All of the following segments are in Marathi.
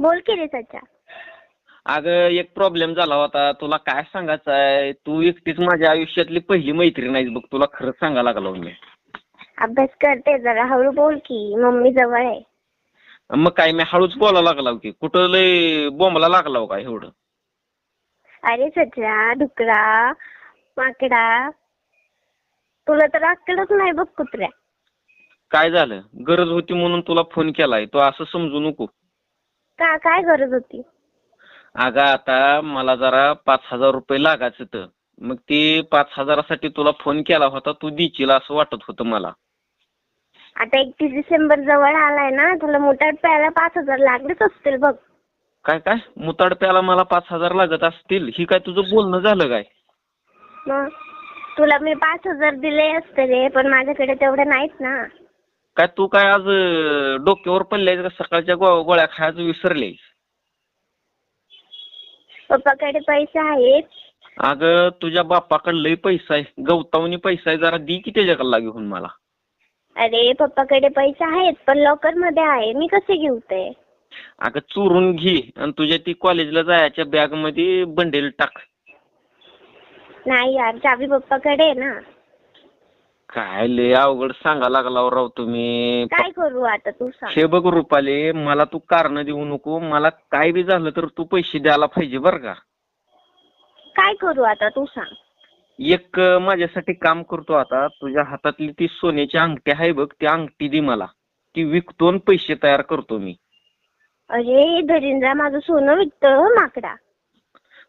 बोल की रे सच्चा. अगं एक प्रॉब्लेम झाला होता. तुला काय सांगायचं आहे तू एकटीच माझ्या आयुष्यातली पहिली मैत्रीण आहेस बघ. तुला खरंच सांगायला लागलो मी. अभ्यास करते जरा. हळू बोल की. मम्मी जवळ आहे. मग काय मी हळूच बोलायला लागलाव की. कुठं लय बोंबला लागलाव का एवढं? अरे सच्चा डुकरा माकडा. तुला तर अक्कलच नाही बघ कुत्र्या. काय झालं? गरज होती म्हणून तुला फोन केलाय. तू असं समजू नको. का काय गरज होती? अगं आता मला जरा पाच हजार रुपये लागायचं तर मग ते पाच हजारासाठी तुला फोन केला होता तू देशील असं वाटत होतं मला. आता एकतीस डिसेंबर जवळ आलाय ना तुला मोठ्या प्यायला पाच हजार लागलेच असतील बघ. काय काय? मुताड प्याला मला पाच हजार लागत असतील? ही काय तुझं बोलणं झालं काय? मग तुला मी पाच हजार दिले असते रे पण माझ्याकडे तेवढे नाहीत ना. काय तू काय आज अं, डोक्यावर पडल्यास का सकाळच्या गो- गोळ्या खायचं विसरलेस पप्पाकडे पैसे आहेत. अगं तुझ्या बापाकडे लय पैसा आहे. गवतावनी पैसा आहे. जरा दी की त्याच्याकडला घेऊन मला. अरे पप्पाकडे पैसे आहेत पण लॉकरमध्ये आहे. मी कसे घेऊ ते अगं चोरून घे आणि तुझ्या ती कॉलेजला जायच्या बॅगमध्ये बंडेल टाक. नाही यार चावी पप्पाकडे आहे ना. काय लय अवघड सांगा लागला राव तुम्ही. काय करू आता तू सांग. हे बघ रुपाले मला तू कारण देऊ नको. मला काय बी झालं तर तू पैसे द्यायला पाहिजे बरं का. काय करू आता तू सांग. एक अं, माझ्यासाठी काम करतो आता. तुझ्या हातातली ती सोन्याची अंगठी आहे बघ ती अंगठी दे मला. ती विकतो आणि पैसे तयार करतो मी. अरे धरींद्रा माझं सोनं विकतं माकडा.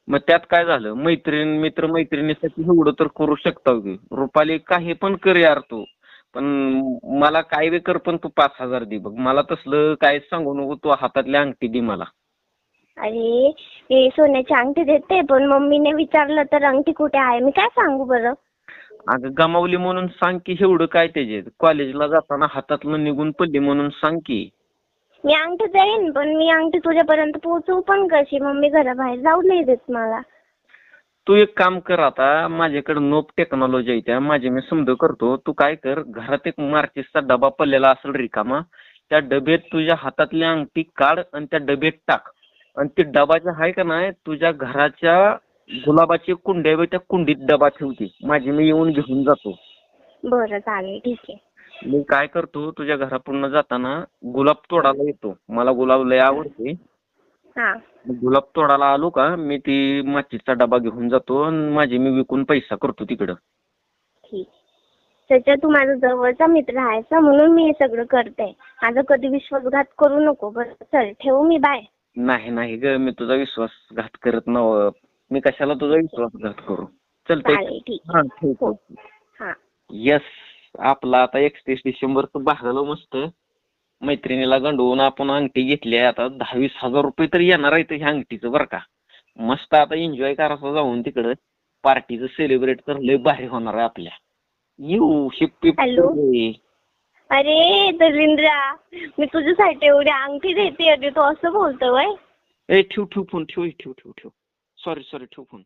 मग त्यात काय झालं? मैत्रीण मित्र मैत्रिणीसाठी एवढं तर करू शकता की रुपाली काही पण कर यार तू. पण मला काय बी कर पण तू पाच हजार दे बघ. मला तसलं काय सांगू नको. तू हातातली अंगठी दे मला. अरे सोन्याची अंगठी देते पण मम्मीने विचारलं तर अंगठी कुठे आहे? मी काय सांगू बरं? अगं गमावली म्हणून सांग की एवढं काय त्याचे कॉलेजला जाताना हातातलं निघून पडली म्हणून सांग की. मी अंगठी देईन पण मी अंगठी तुझ्यापर्यंत पोहोचवू पण कशी? मम्मी घराबाहेर जाऊ नाही देत मला. तू एक काम कर आता माझ्याकडे नोप टेक्नॉलॉजी आहे त्या माझे मी समज करतो. तू काय कर घरात एक मार्चिसचा डबा पडलेला असेल रिकामा त्या डब्यात तुझ्या हातातली अंगठी काढ आणि त्या डब्यात टाक. आणि ते डबाच्या आहे का नाही तुझ्या घराच्या गुलाबाची कुंडी आहे बघ, त्या कुंडीत डबा ठेवते. माझी मी येऊन घेऊन जातो. बरं चालेल ठीक आहे. मी काय करतो तुझ्या घरापूर्ण जाताना गुलाब तोडायला येतो. मला गुलाब लय आवडते. हा. गुलाब तोडायला आलो का मी ती माचीचा डबा घेऊन जातो आणि माझे मी विकून पैसा करतो तिकडं. ठीक. त्याच्या तू माझा जवळचा मित्र आहेस ना म्हणून मी हे सगळं करते. माझा कधी विश्वासघात करू नको बरं. चल ठेवू मी बाय. नाही नाही ग मी तुझा विश्वासघात करत नव मी कशाला तुझा विश्वासघात करू? चालेल ठीक हा ठेवतो हा. येस. आपला आता एकतीस डिसेंबरचं भागलं मस्त मैत्रिणीला गंडवून आपण अंगठी घेतली आता दहावीस हजार रुपये तर येणार आहे ह्या अंगठीचं बरं का. मस्त आता एन्जॉय करायचं जाऊन तिकडं. पार्टीचं सेलिब्रेट तर लय भारी होणार आहे आपल्या. येऊ शिप्पी? अरे दलिंद्रा मी तुझ्यासाठी एवढी अंगठी देते अरे तू असं बोलतो वय. ए ठेव ठेव फोन ठेव ठेव ठेव ठेव. सॉरी सॉरी ठेव फोन